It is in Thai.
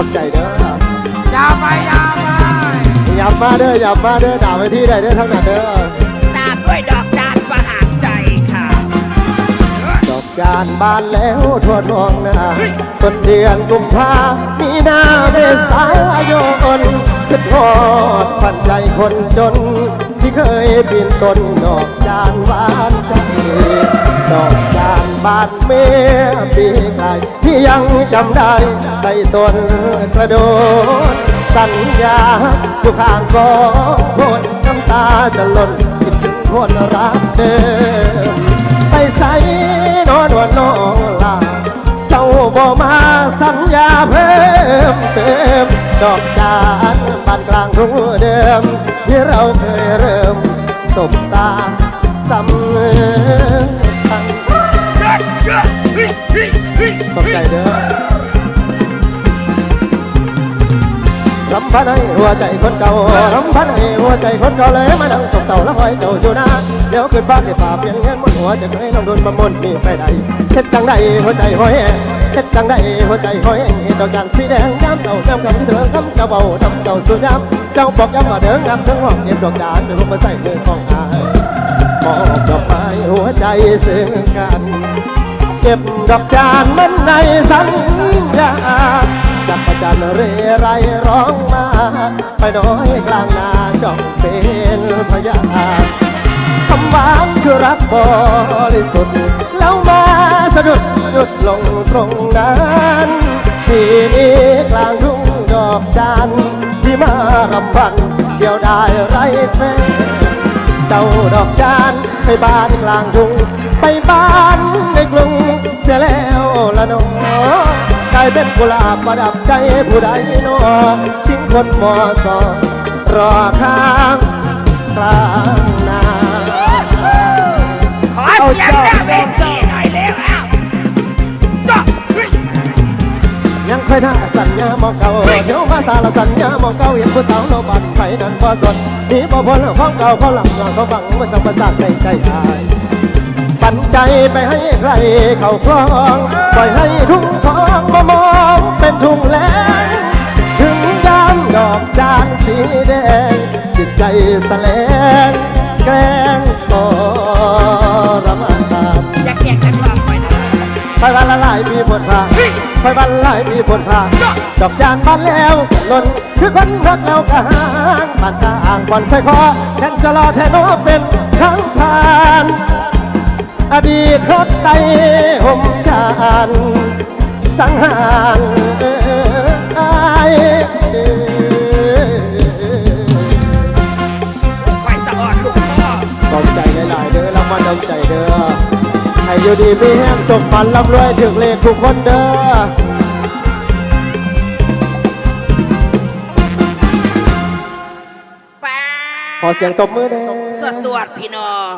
ขอบใจเด้อยาวไปยาวไปอย่ามาเด้ออย่ามาเด้อด่าไปที่ใดเด้อทั้งนั้นเด้อตามด้วยดอกจานประหารใจค่ะดอกจานบานแล้วทั่วท้องนาต้นเดือนกุมภามีนาเมษายนขึ้นทอดพันใจคนจน ที่เคยปีนต้นดอกจานหวานใจดอกจาน บานเมื่อปีกลายพี่ยังจำได้ใต้ต้นกระโดด สัญญาอยู่ข้างกองโคนน้ำตาจะหล่นคิดถึงคนรักเดิมไปใส่นอนวันนองลาเจ้าบ่มาสัญญาเพิ่มเติมดอกจานบานกลางทุ่งเดิม ที่เราเคยเริ่มสบตาสำำพันให้หัวใจคนเก่าลำพันให้หัวใจคนเก่าเลยมานั่งสกเศร้าแล้วคอยเจ้าอยู่นะเดี๋ยวขึ้นบ้านในป่าเปลี่ยนเงินบนหัวจะเคยต้องโดนประมนมีไปไหนเช็ดจังได้หัวใจห้อยเช็ดจังได้หัวใจห้อยเห็นดอกจานสีแดงย้ำเก่าย้ำกับเถื่อนคำเจ้าเบาดำเก่าสุดย้ำเจ้าบอกย้ำมาเดินย้ำถึงห้องเก็บดอกจานเดี๋ยวลงมาใส่มือของอายมอบดอกไม้หัวใจซึ้งกัน เก็บดอกจานมันในสัญญา จับประจันเรไรร้องมา ไปน้อยกลางนาจ้องเป็นพยานคำหวานคือรักบริสุทธิ์แล้วมาสะดุดหยุดลงตรงนั้นที่นี้กลางทุ่งดอกจานที่มารำพันเดียวได้ไรแฟนเจ้าดอกจานไปบ้านกลางทุ่งไปบ้านในกรุงเสียแล้วละเนอก ลายเป็นกุหลาบประดับใจผู้ใดนอทิ้งคนมอสอรอข้างกลางนาขอเสียงหน้าเวทีหน่อยเร็วอ้าวจ้าเฮ้ยยังค่อยท่าสัญญามองเก่าเที่ยวมาตาละสัญญามองเก่าเห็นผู้สาวโนบันไปนั่นพอสดนีบ่พ้นของเก่าเขาหลังหลังเขาบังมาสัมประสาทในใจชายปันใจไปให้ใครเขาครองปล่อยให้ทุ่งทอง จานสีแดง จิตใจแสลงแกล้งก็รำคาญอยากแยกนักร้องคอยนะไปวันละหลายปีบนผ่านไปวันละหลายปีบนผ่านดอกจานบานแล้วหล่นคือคนรักแล้วกหางบานตาอ่างบอนใส่คอแทนจะรอแทนโอเป็นทั้งผ่าน อดีตรถไตห่มจานสังหารเอ่ยอายเอ่ย น้ำใจเด้อให้อยู่ดีมีแห้งสมบันร่ำรวยถึงเลขทุกคนเด้อป้าขอเสียงตบมือเด้อสวดสวดพี่น้อง